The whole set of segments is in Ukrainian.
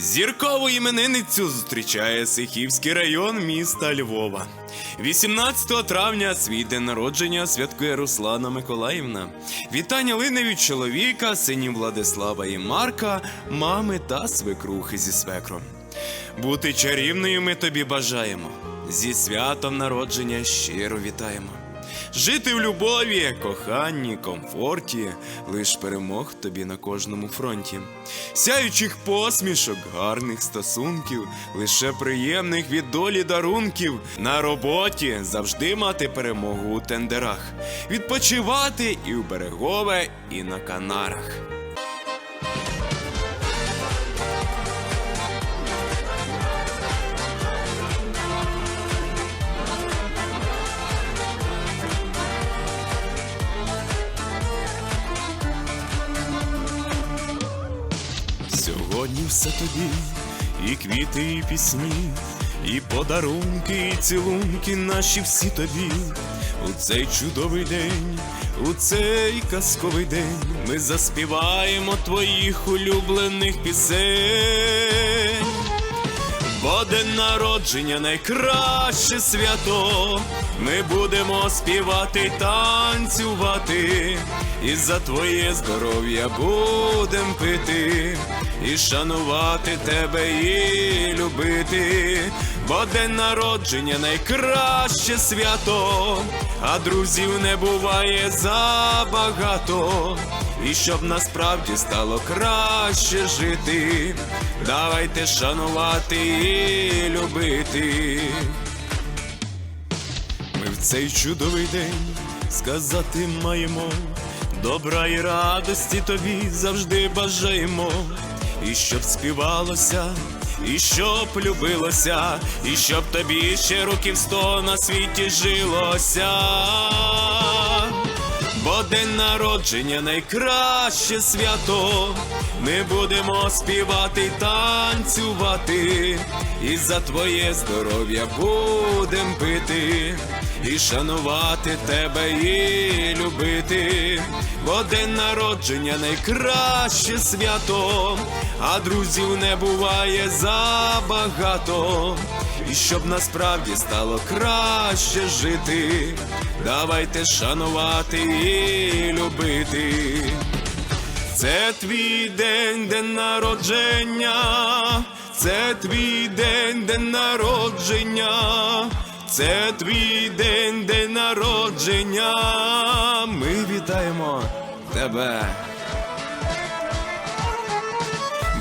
Зіркову іменинницю зустрічає Сихівський район міста Львова. 18 травня свій день народження святкує Руслана Миколаївна. Вітання лине від чоловіка, синів Владислава і Марка, мами та свекрухи зі свекром. Бути чарівною ми тобі бажаємо. Зі святом народження щиро вітаємо. Жити в любові, коханні, комфорті, лиш перемог тобі на кожному фронті. Сяючих посмішок, гарних стосунків, лише приємних від долі дарунків. На роботі завжди мати перемогу у тендерах, відпочивати і в берегове, і на канарах. Все тобі, і квіти, і пісні, і подарунки, і цілунки наші всі тобі. У цей чудовий день, у цей казковий день ми заспіваємо твоїх улюблених пісень. Бо день народження найкраще свято. Ми будемо співати танцювати, і за твоє здоров'я будем пити, і шанувати тебе, і любити. Бо день народження найкраще свято, а друзів не буває забагато. І щоб насправді стало краще жити, давайте шанувати і любити. Ми в цей чудовий день сказати маємо, добра і радості тобі завжди бажаємо, і щоб співалося, і щоб любилося, і щоб тобі ще років сто на світі жилося. День народження найкраще свято. Ми будемо співати танцювати, і за твоє здоров'я будем пити, і шанувати тебе, і любити. Бо день народження найкраще свято, а друзів не буває забагато. І щоб насправді стало краще жити, давайте шанувати і любити. Це твій день, день народження, це твій день, день народження, це твій день, день народження. Ми вітаємо тебе.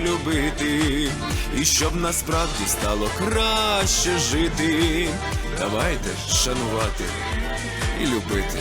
любити, і щоб насправді стало краще жити, давайте шанувати і любити.